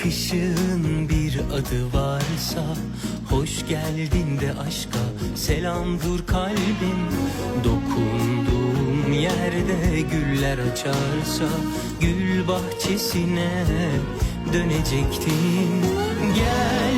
bakışın bir adı varsa Hoş geldin de aşka. Selam dur kalbim. Dokunduğum yerde güller açarsa Gül bahçesine dönecektim. Gel